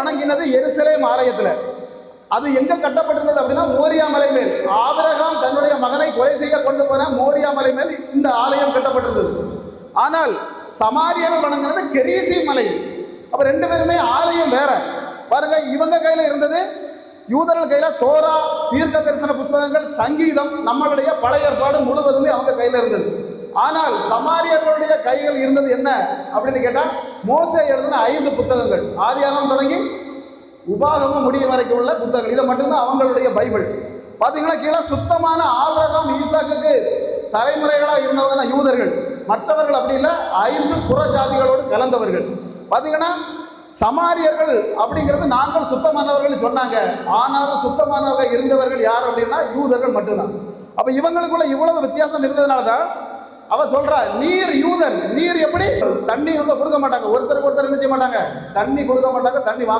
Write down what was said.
வணங்கினது எருசலேம் ஆலயத்தில். அது எங்க கட்டப்பட்டிருந்தது அப்படின்னா மோரியா மலை மேல். ஆபிரகாம் தன்னுடைய மகனை கொலை செய்ய கொண்டு போன மோரியா மலை மேல் இந்த ஆலயம் கட்டப்பட்டிருந்தது. ஆனால் சமாரியம் வணங்கினது கெரீசி மலை. அப்ப ரெண்டு பேருமே ஆலயம் வேற. பாருங்க இவங்க கையில இருந்தது யூதர்கள் கையில தோரா தீர்க்க தரிசன புஸ்தகங்கள் சங்கீதம் நம்மளுடைய பழைய ஏற்பாடு முழுவதுமே அவங்க கையில இருந்தது. ஆனால் சமாரியர்களுடைய கைகள் இருந்தது என்ன அப்படின்னு கேட்டால் மோசை எழுதின ஐந்து புத்தகங்கள். ஆதியாகம் தொடங்கி உபாகமும் முடியும் வரைக்கும் உள்ள புத்தகங்கள். இதை மட்டும்தான் அவங்களுடைய பைபிள். பார்த்தீங்கன்னா கீழே சுத்தமான ஆபரகம் ஈசாக்குக்கு தலைமுறைகளாக இருந்தவங்க தான் யூதர்கள். மற்றவர்கள் அப்படி இல்லை ஐந்து புற ஜாதிகளோடு கலந்தவர்கள். பார்த்தீங்கன்னா சமாரியர்கள் அப்படிங்கிறது நாங்கள் சுத்தமானவர்கள் சொன்னாங்க. ஆனாலும் சுத்தமானவர்கள் இருந்தவர்கள் யார் அப்படின்னா யூதர்கள் மட்டும்தான். அப்போ இவங்களுக்குள்ள இவ்வளவு வித்தியாசம் இருந்ததுனால தான் அவ சொல்றா நீர் யூதன். நீர் எப்படி? தண்ணி வந்து கொடுக்க மாட்டாங்க. ஒருத்தருக்கு ஒருத்தர் என்ன செய்ய மாட்டாங்க? தண்ணி கொடுக்க மாட்டாங்க தண்ணி